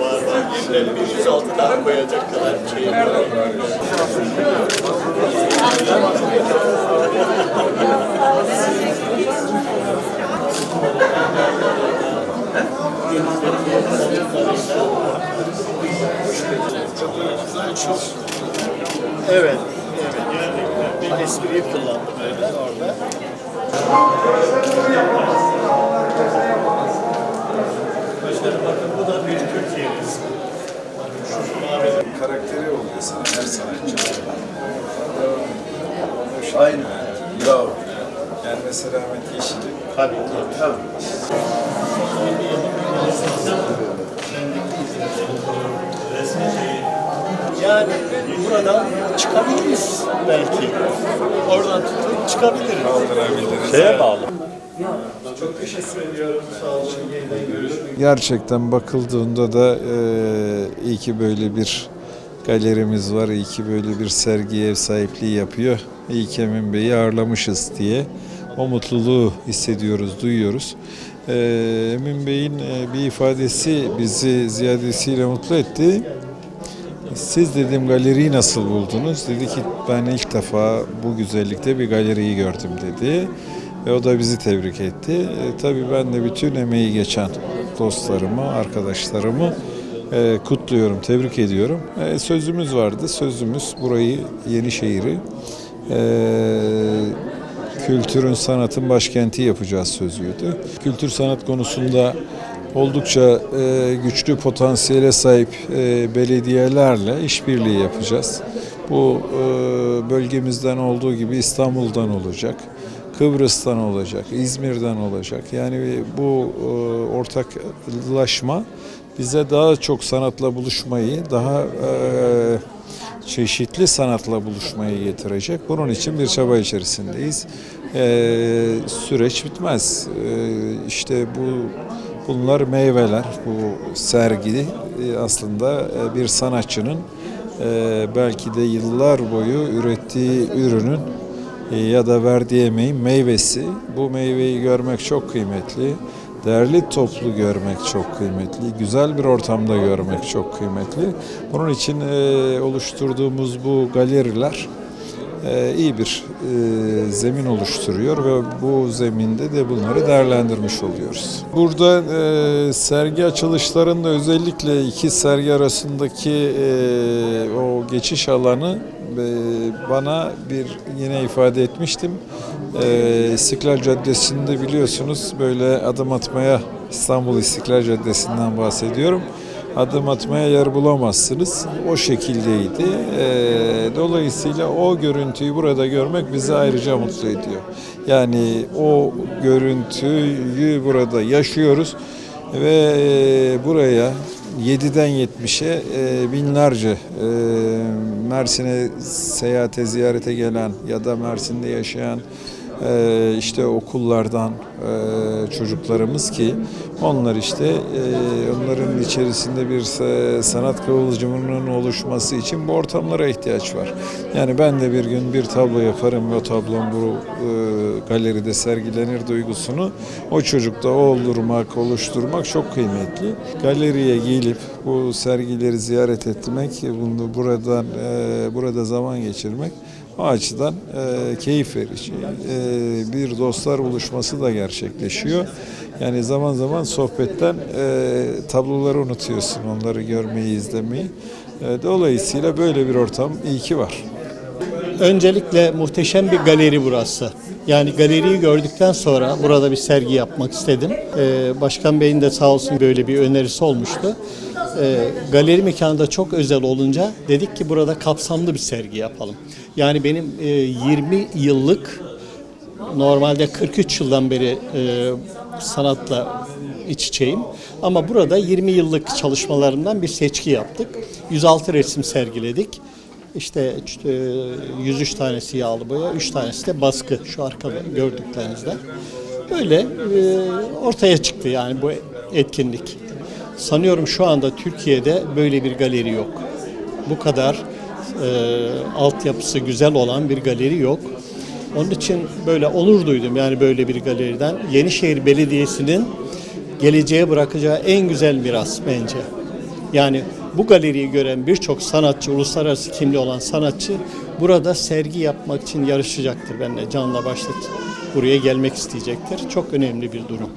Var var yenilerini 106 daha koyacak kadar şey var. Evet, evet. Espriyi kullandım öyle orada. Başkanım bakın bu da bir Türkiye resmi. Şu mavi karakteri oluyor sana her sanatçının. Aynı. Bravo. Yani mesela Ahmet Yeşil'in Tabii ki. Tabii. Yani buradan çıkabiliriz belki. Oradan tutup çıkabiliriz. kaldırabiliriz. Şeye bağlı. Çok teşekkür ediyorum. Sağ olun. Yeniden görüşmek Gerçekten bakıldığında da e, iyi ki böyle bir galerimiz var, iyi ki böyle bir sergi ev sahipliği yapıyor. İyi ki Emin Bey'i ağırlamışız diye o mutluluğu hissediyoruz, duyuyoruz. E, Emin Bey'in bir ifadesi bizi ziyadesiyle mutlu etti. Siz dedim galeriyi nasıl buldunuz? Dedi ki ben ilk defa bu güzellikte bir galeriyi gördüm dedi. Ve o da bizi tebrik etti. E, tabii ben de bütün emeği geçen dostlarımı, arkadaşlarımı e, kutluyorum, tebrik ediyorum. E, sözümüz vardı. Sözümüz burayı, Yenişehir'i e, kültürün, sanatın başkenti yapacağız sözüydü. Kültür sanat konusunda oldukça e, güçlü potansiyele sahip e, belediyelerle işbirliği yapacağız. Bu e, bölgemizden olduğu gibi İstanbul'dan olacak, Kıbrıs'tan olacak, İzmir'den olacak. Yani bu e, ortaklaşma bize daha çok sanatla buluşmayı, daha e, çeşitli sanatla buluşmayı getirecek. Bunun için bir çaba içerisindeyiz. Ee, süreç bitmez. Ee, işte bu bunlar meyveler. Bu sergi e, aslında e, bir sanatçının e, belki de yıllar boyu ürettiği ürünün ya da verdiği emeğin meyvesi. Bu meyveyi görmek çok kıymetli. Değerli toplu görmek çok kıymetli. Güzel bir ortamda görmek çok kıymetli. Bunun için oluşturduğumuz bu galeriler iyi bir e, zemin oluşturuyor ve bu zeminde de bunları değerlendirmiş oluyoruz. Burada e, sergi açılışlarında özellikle iki sergi arasındaki e, o geçiş alanı e, bana bir yine ifade etmiştim. E, İstiklal Caddesi'nde biliyorsunuz böyle adım atmaya İstanbul İstiklal Caddesi'nden bahsediyorum adım atmaya yer bulamazsınız. O şekildeydi. Ee, dolayısıyla o görüntüyü burada görmek bizi ayrıca mutlu ediyor. Yani o görüntüyü burada yaşıyoruz ve e, buraya 7'den 70'e e, binlerce e, Mersin'e seyahate ziyarete gelen ya da Mersin'de yaşayan işte okullardan çocuklarımız ki onlar işte e, onların içerisinde bir sa- sanat kıvılcımının oluşması için bu ortamlara ihtiyaç var. Yani ben de bir gün bir tablo yaparım ve o tablom bu e, galeride sergilenir duygusunu o çocukta olurmak, oluşturmak çok kıymetli. Galeriye gelip bu sergileri ziyaret etmek, bunu buradan e, burada zaman geçirmek o açıdan e, keyif verici. E, bir dostlar buluşması da gerçekleşiyor. Yani zaman zaman sohbetten e, tabloları unutuyorsun, onları görmeyi, izlemeyi. E, dolayısıyla böyle bir ortam iyi ki var. Öncelikle muhteşem bir galeri burası. Yani galeriyi gördükten sonra burada bir sergi yapmak istedim. Ee, Başkan Bey'in de sağ olsun böyle bir önerisi olmuştu. Ee, galeri mekanı da çok özel olunca dedik ki burada kapsamlı bir sergi yapalım. Yani benim e, 20 yıllık normalde 43 yıldan beri e, sanatla iç içeyim. Ama burada 20 yıllık çalışmalarımdan bir seçki yaptık. 106 resim sergiledik. İşte e, 103 tanesi yağlı boya, 3 tanesi de baskı şu arkada gördüklerinizde. Böyle e, ortaya çıktı yani bu etkinlik. Sanıyorum şu anda Türkiye'de böyle bir galeri yok. Bu kadar e, altyapısı güzel olan bir galeri yok. Onun için böyle onur duydum yani böyle bir galeriden. Yenişehir Belediyesi'nin geleceğe bırakacağı en güzel miras bence. Yani bu galeriyi gören birçok sanatçı, uluslararası kimliği olan sanatçı burada sergi yapmak için yarışacaktır benimle canla başla buraya gelmek isteyecektir. Çok önemli bir durum.